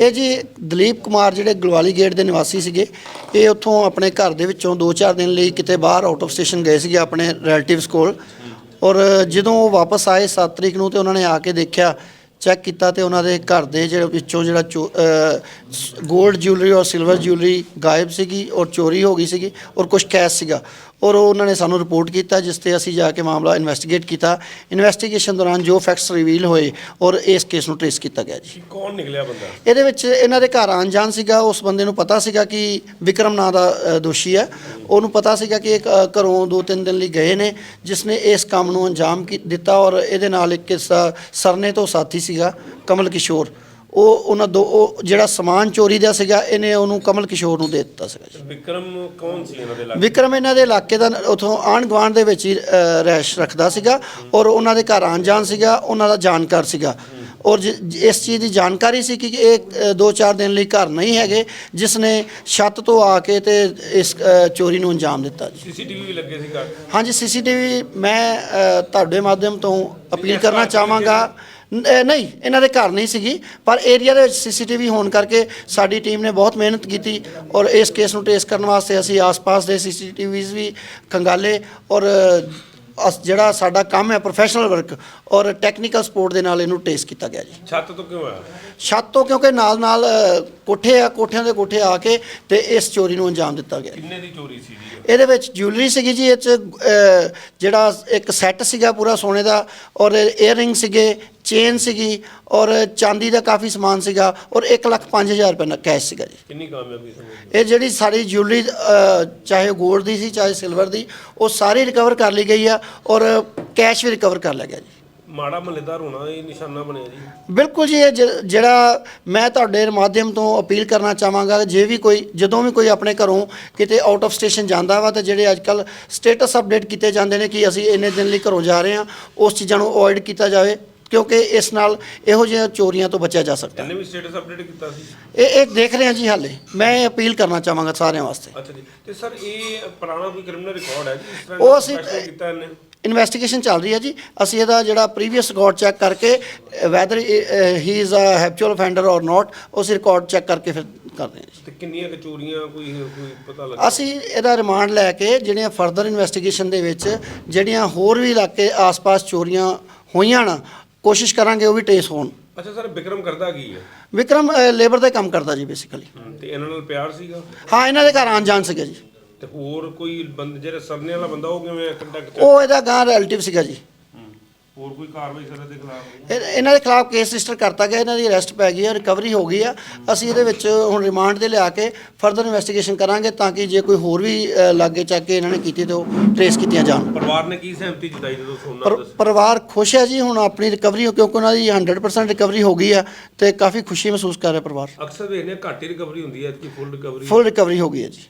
ਇਹ ਜੀ ਦਲੀਪ ਕੁਮਾਰ ਜਿਹੜੇ ਗਲਵਾਲੀ ਗੇਟ ਦੇ ਨਿਵਾਸੀ ਸੀਗੇ, ਇਹ ਉੱਥੋਂ ਆਪਣੇ ਘਰ ਦੇ ਵਿੱਚੋਂ 2-4 ਦਿਨ ਲਈ ਕਿਤੇ ਬਾਹਰ ਆਊਟ ਆਫ ਸਟੇਸ਼ਨ ਗਏ ਸੀਗੇ ਆਪਣੇ ਰਿਲੇਟਿਵਸ ਕੋਲ। ਔਰ ਜਦੋਂ ਉਹ ਵਾਪਸ ਆਏ 7 ਤਰੀਕ ਨੂੰ ਤੇ ਉਹਨਾਂ ਨੇ ਆ ਕੇ ਦੇਖਿਆ, ਚੈੱਕ ਕੀਤਾ ਤੇ ਉਹਨਾਂ ਦੇ ਘਰ ਦੇ ਜਿਹੜੇ ਵਿੱਚੋਂ ਜਿਹੜਾ 골ਡ ਜਿਊਲਰੀ ਔਰ ਸਿਲਵਰ ਜਿਊਲਰੀ ਗਾਇਬ ਸੀਗੀ ਔਰ ਚੋਰੀ ਹੋ ਗਈ ਸੀਗੀ ਔਰ ਕੁਝ ਕੈਸ਼ ਸੀਗਾ। ਔਰ ਉਹ ਉਹਨਾਂ ਨੇ ਸਾਨੂੰ ਰਿਪੋਰਟ ਕੀਤਾ ਜਿਸ ਤੇ ਅਸੀਂ ਜਾ ਕੇ ਮਾਮਲਾ ਇਨਵੈਸਟੀਗੇਟ ਕੀਤਾ। ਇਨਵੈਸਟੀਗੇਸ਼ਨ ਦੌਰਾਨ ਜੋ ਫੈਕਟਸ ਰਿਵੀਲ ਹੋਏ ਔਰ ਇਸ ਕੇਸ ਨੂੰ ਟ੍ਰੇਸ ਕੀਤਾ ਗਿਆ ਜੀ। ਕੌਣ ਨਿਕਲਿਆ ਬੰਦਾ? ਇਹਦੇ ਵਿੱਚ ਇਹਨਾਂ ਦੇ ਘਰ ਆਉਣ ਜਾਣ ਸੀਗਾ। ਉਸ ਬੰਦੇ ਨੂੰ ਪਤਾ ਸੀਗਾ ਕਿ ਵਿਕਰਮ ਨਾਂ ਦਾ ਅ, ਦੋਸ਼ੀ ਹੈ। ਉਹਨੂੰ ਪਤਾ ਸੀਗਾ ਕਿ ਇਹ ਘਰੋਂ ਦੋ ਤਿੰਨ ਦਿਨ ਲਈ ਗਏ ਨੇ ਜਿਸ ਨੇ ਇਸ ਕੰਮ ਨੂੰ ਅੰਜਾਮ ਕੀ- ਦਿੱਤਾ ਔਰ ਇਹਦੇ ਨਾਲ ਇੱਕ ਕਿੱਸਾ ਸਰਨੇ ਤੋਂ ਸਾਥੀ ਸੀਗਾ ਕਮਲ ਕਿਸ਼ੋਰ। ਉਹ ਉਹਨਾਂ ਦੋ ਉਹ ਜਿਹੜਾ ਸਮਾਨ ਚੋਰੀ ਦਾ ਸੀਗਾ ਇਹਨੇ ਉਹਨੂੰ ਕਮਲ ਕਿਸ਼ੋਰ ਨੂੰ ਦੇ ਦਿੱਤਾ ਸੀਗਾ ਜੀ। ਵਿਕਰਮ ਕੌਣ ਸੀ ਇਹਨਾਂ ਦੇ ਇਲਾਕੇ? ਵਿਕਰਮ ਇਹਨਾਂ ਦੇ ਇਲਾਕੇ ਦਾ ਉਥੋਂ ਆਂਢ ਗੁਆਂਢ ਦੇ ਵਿੱਚ ਹੀ ਅ, ਰਹਿਸ਼ ਰੱਖਦਾ ਸੀਗਾ ਔਰ ਉਹਨਾਂ ਦੇ ਘਰ ਆਉਣ ਜਾਣ ਸੀਗਾ ਉਹਨਾਂ ਦਾ ਜਾਣਕਾਰ ਸੀਗਾ। ਔਰ ਜਿ- ਜਿ- ਇਸ ਚੀਜ਼ ਦੀ ਜਾਣਕਾਰੀ ਸੀ ਕਿ ਇਹ ਅ, ਦੋ ਚਾਰ ਦਿਨ ਲਈ ਘਰ ਨਹੀਂ ਹੈਗੇ ਜਿਸ ਨੇ ਛੱਤ ਤੋਂ ਆ ਕੇ ਤੇ ਇਸ ਅ, ਚੋਰੀ ਨੂੰ ਅੰਜਾਮ ਦਿੱਤਾ ਜੀ। ਸੀਸੀਟੀਵੀ ਵੀ ਲੱਗੇ ਸੀ ਘਰ? ਹਾਂਜੀ ਸੀਸੀਟੀਵੀ ਮੈਂ ਅ, ਤੁਹਾਡੇ ਮਾਧਿਅਮ ਤੋਂ ਅਪੀਲ ਕਰਨਾ ਚਾਹਾਂਗਾ। ਨਹੀਂ ਇਹਨਾਂ ਦੇ ਘਰ ਨਹੀਂ ਸੀਗੀ ਪਰ ਏਰੀਆ ਦੇ ਵਿੱਚ ਸੀਸੀਟੀਵੀ ਹੋਣ ਕਰਕੇ ਸਾਡੀ ਟੀਮ ਨੇ ਬਹੁਤ ਮਿਹਨਤ ਕੀਤੀ ਔਰ ਇਸ ਕੇਸ ਨੂੰ ਟ੍ਰੇਸ ਕਰਨ ਵਾਸਤੇ ਅਸੀਂ ਆਸ-ਪਾਸ ਦੇ ਸੀਸੀਟੀਵੀਜ਼ ਵੀ ਖੰਗਾਲੇ ਔਰ ਅਸ- ਜਿਹੜਾ ਸਾਡਾ ਕੰਮ ਹੈ ਪ੍ਰੋਫੈਸ਼ਨਲ ਵਰਕ ਔਰ ਟੈਕਨੀਕਲ ਸਪੋਰਟ ਦੇ ਨਾਲ ਇਹਨੂੰ ਟ੍ਰੇਸ ਕੀਤਾ ਗਿਆ ਜੀ। ਛੱਤ ਤੋਂ ਕਿਉਂ ਆਇਆ? ਛੱਤ ਤੋਂ ਕਿਉਂਕਿ ਨਾਲ ਨਾਲ ਅ, ਕੋਠੇ ਆ ਕੋਠਿਆਂ ਦੇ ਕੋਠੇ ਆ ਕੇ ਤੇ ਇਸ ਚੋਰੀ ਨੂੰ ਅੰਜਾਮ ਦਿੱਤਾ ਗਿਆ। ਕਿੰਨੇ ਦੀ ਚੋਰੀ ਸੀ ਜੀ? ਇਹਦੇ ਵਿੱਚ ਜੁਐਲਰੀ ਸੀਗੀ ਜੀ ਇਹ 'ਚ ਅ, ਜਿਹੜਾ ਇੱਕ ਸੈੱਟ ਸੀਗਾ ਪੂਰਾ ਸੋਨੇ ਦਾ ਔਰ ਏਅਰਿੰਗ ਸੀਗੇ ਚੇਨ ਸੀਗੀ ਔਰ ਚਾਂਦੀ ਦਾ ਕਾਫੀ ਸਮਾਨ ਸੀਗਾ ਔਰ 1 ਲੱਖ 5000 ਰੁਪਏ ਦਾ ਕੈਸ਼ ਸੀਗਾ ਜੀ। ਕਿੰਨੀ ਕਾਮਯਾਬੀ ਇਹ ਜਿਹੜੀ ਸਾਰੀ ਜੁਐਲਰੀ ਚਾਹੇ 골ਡ ਦੀ ਸੀ ਚਾਹੇ ਸਿਲਵਰ ਦੀ ਉਹ ਸਾਰੀ ਰਿਕਵਰ ਕਰ ਲਈ ਗਈ ਆ ਔਰ ਕੈਸ਼ ਵੀ ਰਿਕਵਰ ਕਰ ਲਿਆ ਗਿਆ ਜੀ। ਮਾੜਾ ਮਹੱਲੇਦਾਰ ਹੋਣਾ ਇਹ ਨਿਸ਼ਾਨਾ ਬਣਿਆ ਜੀ। ਬਿਲਕੁਲ ਜੀ ਇਹ ਜਿਹੜਾ ਮੈਂ ਤੁਹਾਡੇ ਮਾਧਿਅਮ ਤੋਂ ਅਪੀਲ ਕਰਨਾ ਚਾਹਾਂਗਾ ਜੇ ਵੀ ਕੋਈ ਜਦੋਂ ਵੀ ਕੋਈ ਆਪਣੇ ਘਰੋਂ ਕਿਤੇ ਆਊਟ ਆਫ ਸਟੇਸ਼ਨ ਜਾਂਦਾ ਵਾ ਤਾਂ ਜਿਹੜੇ ਅੱਜ ਕੱਲ ਸਟੇਟਸ ਅਪਡੇਟ ਕੀਤੇ ਜਾਂਦੇ ਨੇ ਕਿ ਅਸੀਂ ਇੰਨੇ ਦਿਨ ਲਈ ਘਰੋਂ ਜਾ ਰਹੇ ਹਾਂ ਉਸ ਚੀਜ਼ਾਂ ਨੂੰ ਅਵੋਇਡ ਕੀਤਾ ਜਾਵੇ। ਕਿਉਂਕਿ ਇਸ ਨਾਲ ਇਹੋ ਜਿਹੀਆਂ ਚੋਰੀਆਂ ਤੋਂ ਬਚਿਆ ਜਾ ਸਕਦਾ। ਇਹਨੇ ਵੀ ਸਟੇਟਸ ਅਪਡੇਟ ਕੀਤਾ ਸੀ? ਇਹ ਇਹ ਦੇਖ ਰਹੇ ਹਾਂ ਜੀ ਹਾਲੇ। ਮੈਂ ਅਪੀਲ ਕਰਨਾ ਚਾਹਾਂਗਾ ਸਾਰਿਆਂ ਵਾਸਤੇ। ਅੱਛਾ ਜੀ। ਤੇ ਸਰ ਇਹ ਪੁਰਾਣਾ ਕੋਈ ਕ੍ਰਿਮੀਨਲ ਰਿਕਾਰਡ ਹੈ ਜੀ? ਇਸ ਤਰ੍ਹਾਂ ਉਹ ਅਸੀਂ- professional ਕੀਤਾ ਇਹਨੇ? ਇਨਵੈਸਟੀਗੇਸ਼ਨ ਚੱਲ ਰਹੀ ਹੈ ਜੀ। ਅਸੀਂ ਇਹਦਾ ਜਿਹੜਾ ਪ੍ਰੀਵੀਅਸ ਰਿਕਾਰਡ ਚੈੱਕ ਕਰਕੇ whether he is a habitual offender or not ਉਸ ਰਿਕਾਰਡ ਚੈੱਕ ਕਰਕੇ ਫਿਰ ਕਰਦੇ ਹਾਂ ਜੀ। ਤੇ ਕਿੰਨੀਆਂ ਕੁ ਚੋਰੀਆਂ ਕੋਈ ਕੋਈ ਪਤਾ ਲੱਗਾ? ਅਸੀਂ ਇਹਦਾ ਰਿਮਾਂਡ ਲੈ ਕੇ ਜਿਹੜੀਆਂ ਫਰਦਰ ਇਨਵੈਸਟੀਗੇਸ਼ਨ ਦੇ ਵਿੱਚ ਜਿਹੜੀਆਂ ਹੋਰ ਵੀ ਇਲਾਕੇ ਆਸ-ਪਾਸ ਚੋਰੀਆਂ ਹੋਈਆਂ ਨਾ ਕੋਸ਼ਿਸ਼ ਕਰਾਂਗੇ ਉਹ ਵੀ ਟ੍ਰੇਸ ਹੋਣ। ਅੱਛਾ ਸਰ ਵਿਕਰਮ ਕਰਦਾ ਕੀ ਹੈ? ਵਿਕਰਮ ਲੇਬਰ ਦਾ ਕੰਮ ਕਰਦਾ ਜੀ ਬੇਸਿਕਲੀ ਹਮ, ਤੇ ਇਹਨਾਂ ਨਾਲ ਪਿਆਰ ਸੀਗਾ? ਹਾਂ ਇਹਨਾਂ ਦੇ ਘਰ ਆਉਣ ਜਾਣ ਸੀਗਾ ਜੀ। ਤੇ ਹੋਰ ਕੋਈ ਬੰਦ ਜਿਹੜਾ ਸਰਨੇ ਵਾਲਾ ਬੰਦਾ ਉਹ ਕਿਵੇਂ ਕੰਟੈਕਟ ਉਹ ਇਹਦਾ ਗਾਂ ਰਿਲੇਟਿਵ ਸੀਗਾ ਜੀ। ਹੋਰ ਕੋਈ ਕਾਰਵਾਈ ਸਰ ਦੇ ਖਿਲਾਫ ਇਹ- ਇਹਨਾਂ ਦੇ ਖਿਲਾਫ ਕੇਸ ਰਜਿਸਟਰ ਕਰਤਾ ਗਿਆ ਇਹਨਾਂ ਦੀ ਅਰੈਸਟ ਪੈ ਗਈ ਹੈ ਰਿਕਵਰੀ ਹੋ ਗਈ ਆ। ਅਸੀਂ ਇਹਦੇ ਵਿੱਚ ਹੁਣ ਰਿਮਾਂਡ ਤੇ ਲਿਆ ਕੇ ਫਰਦਰ ਇਨਵੈਸਟੀਗੇਸ਼ਨ ਕਰਾਂਗੇ ਤਾਂ ਕਿ ਜੇ ਕੋਈ ਹੋਰ ਵੀ ਅ, ਲਾਗੇ ਚੱਕ ਕੇ ਇਹਨਾਂ ਨੇ ਕੀਤੀ ਤੇ ਉਹ ਟ੍ਰੇਸ ਕੀਤੀਆਂ ਜਾਣ। ਪਰਿਵਾਰ ਨੇ ਕੀ ਸਹਿਮਤੀ ਜਤਾਈ ਜਦੋਂ ਸੋਨਾ ਪਰ ਦੱਸ ਪਰਿਵਾਰ ਖੁਸ਼ ਹੈ ਜੀ ਹੁਣ ਆਪਣੀ ਰਿਕਵਰੀ ਕਿਉਂਕਿ ਉਹਨਾਂ ਦੀ 100% ਰਿਕਵਰੀ ਹੋ ਗਈ ਆ ਤੇ ਕਾਫੀ ਖੁਸ਼ੀ ਮਹਿਸੂਸ ਕਰ ਰਿਹਾ ਪਰਿਵਾਰ। ਅਕਸਰ ਵੇਖਨੇ ਘੱਟ ਹੀ ਰਿਕਵਰੀ ਹੁੰਦੀ ਹੈ ਕਿ ਫੁੱਲ ਰਿਕਵਰੀ ਫੁੱਲ ਰਿਕਵਰੀ ਹੋ ਗਈ ਹੈ ਜੀ।